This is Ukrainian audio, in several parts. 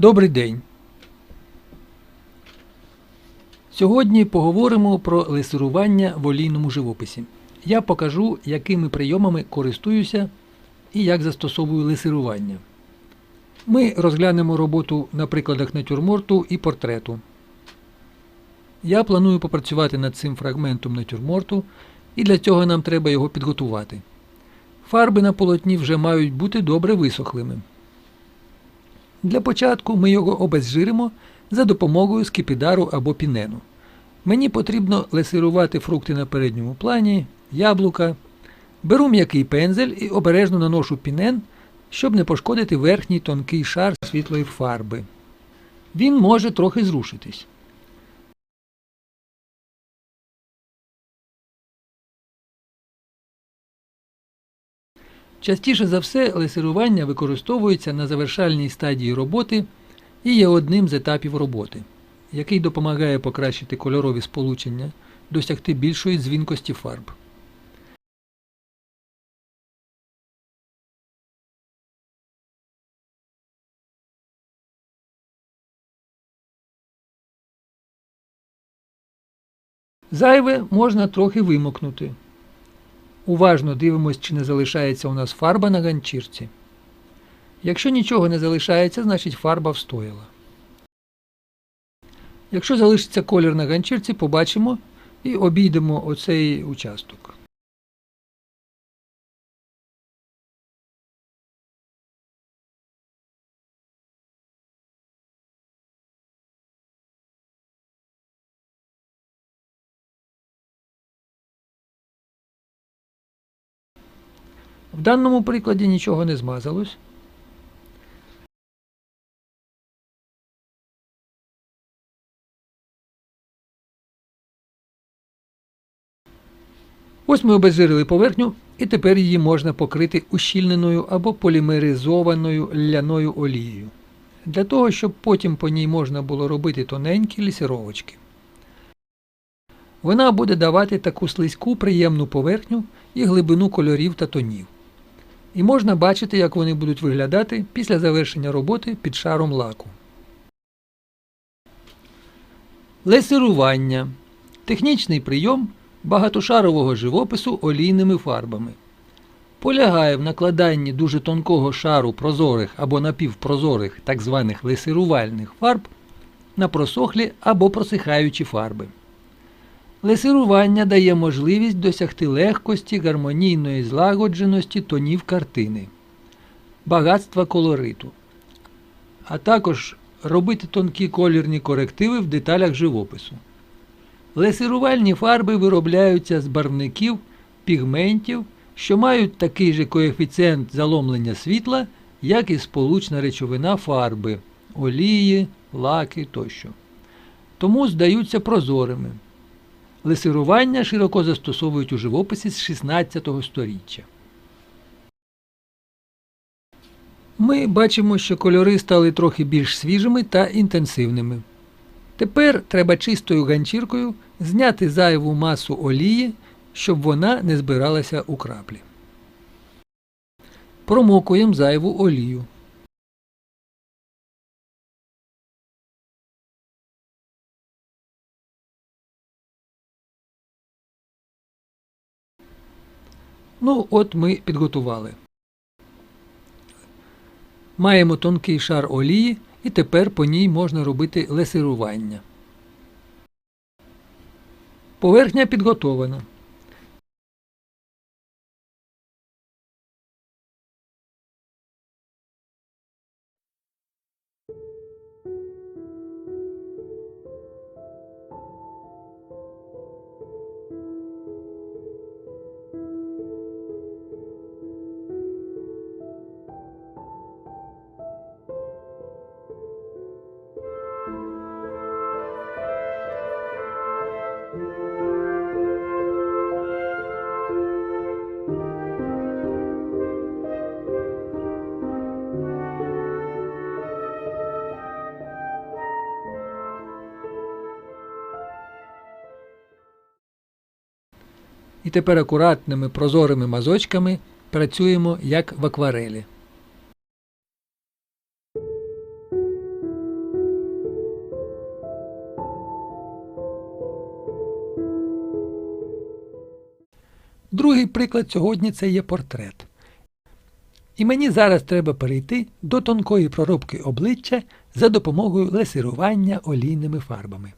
Добрий день. Сьогодні поговоримо про лесирування в олійному живописі. Я покажу, якими прийомами користуюся і як застосовую лесирування. Ми розглянемо роботу на прикладах натюрморту і портрету. Я планую попрацювати над цим фрагментом натюрморту, і для цього нам треба його підготувати. Фарби на полотні вже мають бути добре висохлими. Для початку ми його обезжиримо за допомогою скипідару або пінену. Мені потрібно лесирувати фрукти на передньому плані, яблука. Беру м'який пензель і обережно наношу пінен, щоб не пошкодити верхній тонкий шар світлої фарби. Він може трохи зрушитись. Частіше за все лесирування використовується на завершальній стадії роботи і є одним з етапів роботи, який допомагає покращити кольорові сполучення, досягти більшої дзвінкості фарб. Зайве можна трохи вимокнути. Уважно дивимось, чи не залишається у нас фарба на ганчірці. Якщо нічого не залишається, значить фарба встояла. Якщо залишиться колір на ганчірці, побачимо і обійдемо оцей участок. В даному прикладі нічого не змазалось. Ось ми обезжирили поверхню, і тепер її можна покрити ущільненою або полімеризованою ляною олією. Для того, щоб потім по ній можна було робити тоненькі лісировочки. Вона буде давати таку слизьку приємну поверхню і глибину кольорів та тонів. І можна бачити, як вони будуть виглядати після завершення роботи під шаром лаку. Лесирування технічний прийом багатошарового живопису олійними фарбами. Полягає в накладанні дуже тонкого шару прозорих або напівпрозорих так званих лесирувальних фарб на просохлі або просихаючі фарби. Лесирування дає можливість досягти легкості гармонійної злагодженості тонів картини, багатства колориту, а також робити тонкі колірні корективи в деталях живопису. Лесирувальні фарби виробляються з барвників, пігментів, що мають такий же коефіцієнт заломлення світла, як і сполучна речовина фарби, олії, лаки тощо. Тому здаються прозорими. Лесирування широко застосовують у живописі з 16 століття. Ми бачимо, що кольори стали трохи більш свіжими та інтенсивними. Тепер треба чистою ганчіркою зняти зайву масу олії, щоб вона не збиралася у краплі. Промокуємо зайву олію. Ну, от ми підготували. Маємо тонкий шар олії, і тепер по ній можна робити лесирування. Поверхня підготована. і тепер акуратними прозорими мазочками працюємо як в акварелі. Другий приклад сьогодні це є портрет. І мені зараз треба перейти до тонкої проробки обличчя за допомогою лесирування олійними фарбами.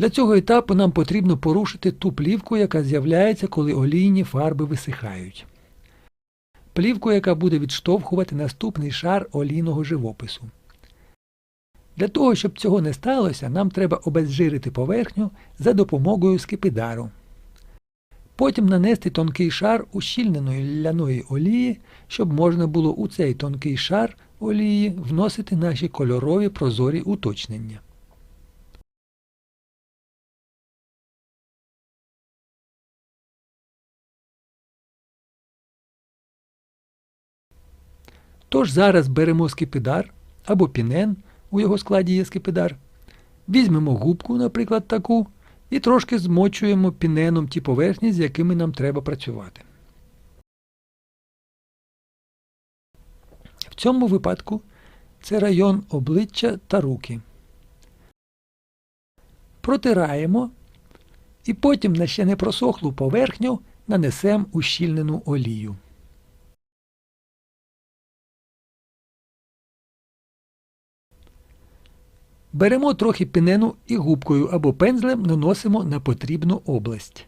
Для цього етапу нам потрібно порушити ту плівку, яка з'являється, коли олійні фарби висихають. Плівку, яка буде відштовхувати наступний шар олійного живопису. Для того, щоб цього не сталося, нам треба обезжирити поверхню за допомогою скипидару. Потім нанести тонкий шар ущільненої ляної олії, щоб можна було у цей тонкий шар олії вносити наші кольорові прозорі уточнення. Тож зараз беремо скипидар або пінен, у його складі є скипидар, візьмемо губку, наприклад, таку, і трошки змочуємо піненом ті поверхні, з якими нам треба працювати. В цьому випадку це район обличчя та руки. Протираємо і потім на ще не просохлу поверхню нанесемо ущільнену олію. Беремо трохи пінену і губкою або пензлем наносимо на потрібну область.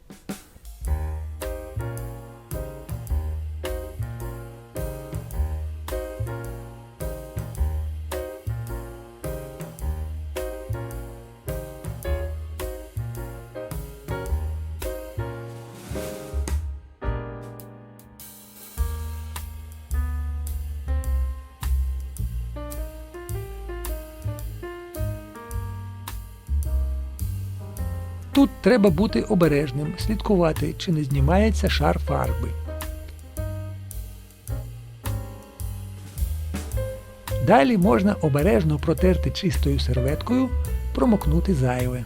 Тут треба бути обережним, слідкувати, чи не знімається шар фарби. Далі можна обережно протерти чистою серветкою, промокнути зайве.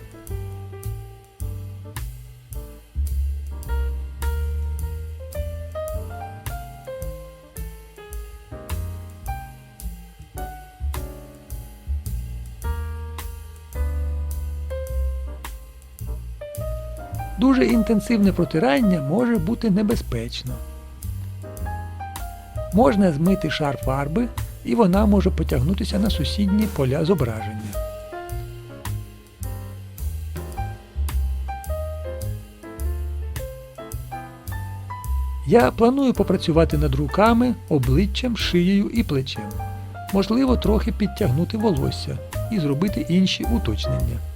Дуже інтенсивне протирання може бути небезпечно. Можна змити шар фарби і вона може потягнутися на сусідні поля зображення. Я планую попрацювати над руками, обличчям, шиєю і плечем. Можливо, трохи підтягнути волосся і зробити інші уточнення.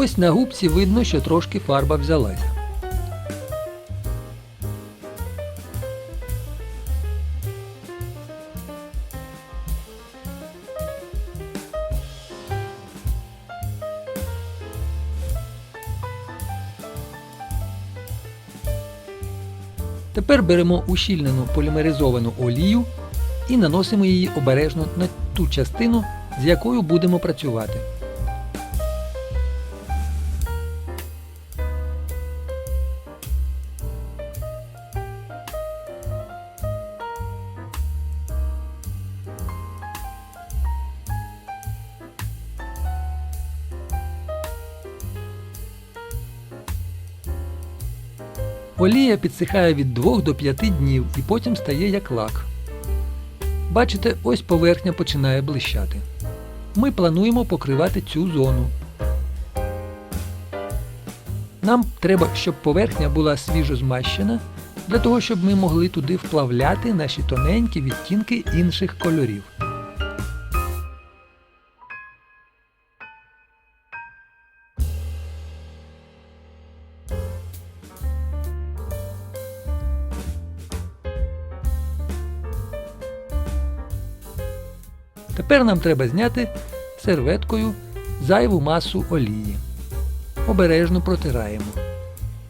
Ось на губці видно, що трошки фарба взялася. Тепер беремо ущільнену полімеризовану олію і наносимо її обережно на ту частину, з якою будемо працювати. Олія підсихає від 2 до 5 днів і потім стає як лак. Бачите, ось поверхня починає блищати. Ми плануємо покривати цю зону. Нам треба, щоб поверхня була свіжо змащена, для того, щоб ми могли туди вплавляти наші тоненькі відтінки інших кольорів. Тепер нам треба зняти серветкою зайву масу олії. Обережно протираємо.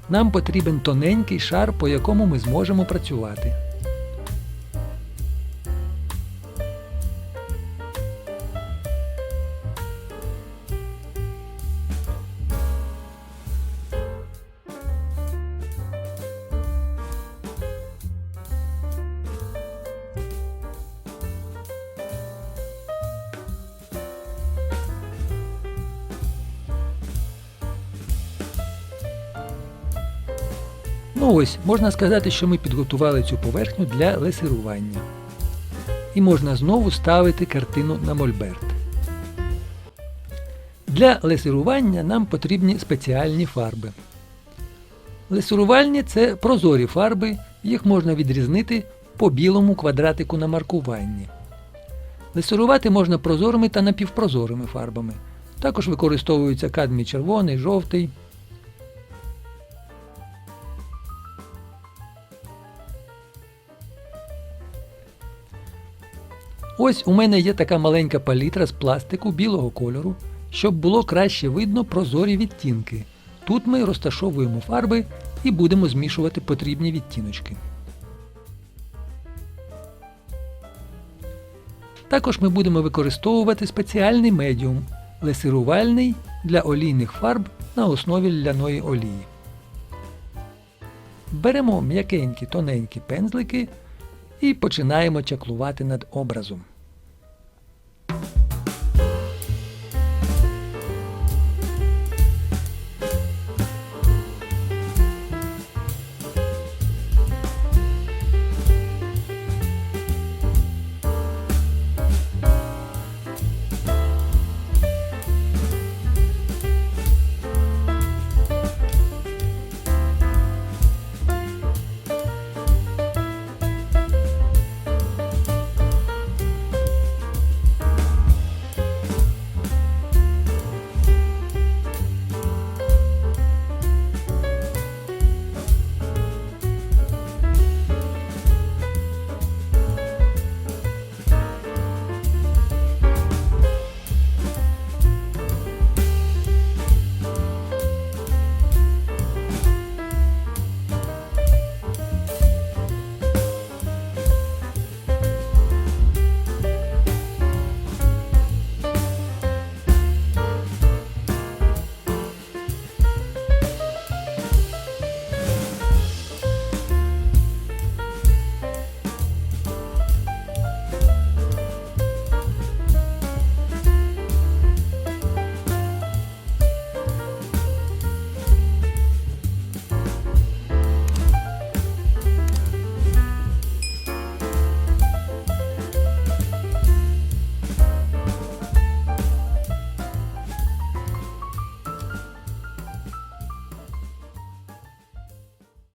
Нам потрібен тоненький шар, по якому ми зможемо працювати. Ну ось, можна сказати, що ми підготували цю поверхню для лесирування. І можна знову ставити картину на мольберт. Для лесирування нам потрібні спеціальні фарби. Лесирувальні це прозорі фарби, їх можна відрізнити по білому квадратику на маркуванні. Лесирувати можна прозорими та напівпрозорими фарбами. Також використовуються кадмій червоний, жовтий. Ось у мене є така маленька палітра з пластику білого кольору, щоб було краще видно прозорі відтінки. Тут ми розташовуємо фарби і будемо змішувати потрібні відтіночки. Також ми будемо використовувати спеціальний медіум лесирувальний для олійних фарб на основі ляної олії. Беремо м'якенькі тоненькі пензлики і починаємо чаклувати над образом.